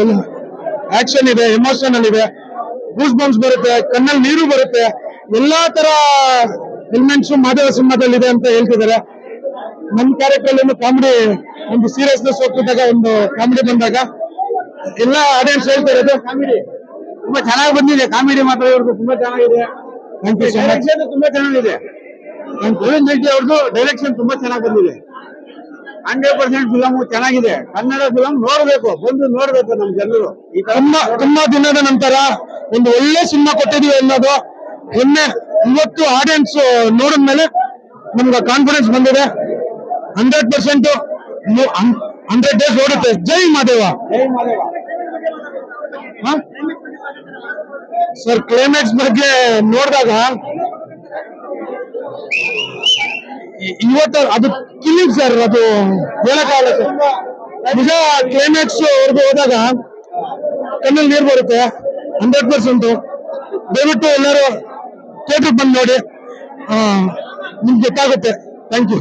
ಎಲ್ಲ ಆಕ್ಷನ್ ಇದೆ ಎಮೋಷನಲ್ ಇದೆ. ಗೂಸ್ ಬಂಪ್ಸ್ ಬರುತ್ತೆ ಕಣ್ಣಲ್ಲಿ ನೀರು ಬರುತ್ತೆ. ಎಲ್ಲಾ ತರ ಎಲಿಮೆಂಟ್ಸ್ ಮಾಧವ ಸಿನಿಮಾದಲ್ಲಿ ಇದೆ ಅಂತ ಹೇಳ್ತಿದ್ದಾರೆ. ನಮ್ ಕ್ಯಾರೆಕ್ಟರ್ ಅಲ್ಲಿ ಕಾಮಿಡಿ ಒಂದು ಸೀರಿಯಸ್ನೆಸ್ ಹೋಗ್ತಿದ್ದಾಗ ಒಂದು ಕಾಮಿಡಿ ಬಂದಾಗ ಎಲ್ಲ ಆಡಿಯನ್ಸ್ ಹೇಳ್ತಾ ಇರೋದು. ಕಾಮಿಡಿ ತುಂಬಾ ಚೆನ್ನಾಗಿ ಬಂದಿದೆ. ಕಾಮಿಡಿ ಮಾತ್ರ ಇವ್ರದ್ದು ತುಂಬಾ ಚೆನ್ನಾಗಿದೆ. ತುಂಬಾ ಚೆನ್ನಾಗಿದೆ. ಗೋವಿಂದ್ ರೆಡ್ಡಿ ಅವ್ರದ್ದು ಡೈರೆಕ್ಷನ್ ತುಂಬಾ ಚೆನ್ನಾಗಿ ಬಂದಿದೆ. ಹಂಡ್ರೆಡ್ ಪರ್ಸೆಂಟ್ ಫಿಲಮ್ ಚೆನ್ನಾಗಿದೆ. ಕನ್ನಡ ಫಿಲಂ ನೋಡ್ಬೇಕು ಬಂದು ನೋಡ್ಬೇಕು ನಮ್ ಜನರು. ತುಂಬಾ ತುಂಬಾ ದಿನದ ನಂತರ ಒಂದು ಒಳ್ಳೆ ಸಿನಿಮಾ ಕೊಟ್ಟಿದೀವಿ ಅನ್ನೋದು ಹೆಮ್ಮೆ ಇವತ್ತು ಆಡಿಯನ್ಸ್ ನೋಡಿದ್ಮೇಲೆ ನಮ್ಗೆ ಕಾನ್ಫಿಡೆನ್ಸ್ ಬಂದಿದೆ. ಹಂಡ್ರೆಡ್ ಪರ್ಸೆಂಟ್ ಹಂಡ್ರೆಡ್ ಡೇಸ್ ಓಡುತ್ತೆ. ಜೈ ಮಾದೇವ. ಸರ್ ಕ್ಲೈಮ್ಯಾಕ್ಸ್ ಬಗ್ಗೆ ನೋಡಿದಾಗ ಇವತ್ತು ಅದು ಕಿಲಿ ಸರ್ ಅದು ಹೇಳಕ್ಕಾಗಲ್ಲ ಸರ್ ನಿಜ ಕ್ಲೈಮ್ಯಾಕ್ಸ್ ಅವ್ರಿಗೆ ಹೋದಾಗ ಕಣ್ಣಲ್ಲಿ ನೀರು ಬರುತ್ತೆ ಹಂಡ್ರೆಡ್ ಪರ್ಸೆಂಟ್ ದಯವಿಟ್ಟು ಎಲ್ಲರೂ ಥಿಯೇಟರ್ ಬಂದು ನೋಡಿ. ನಿಮ್ಗೆ ಗೊತ್ತಾಗುತ್ತೆ. Thank you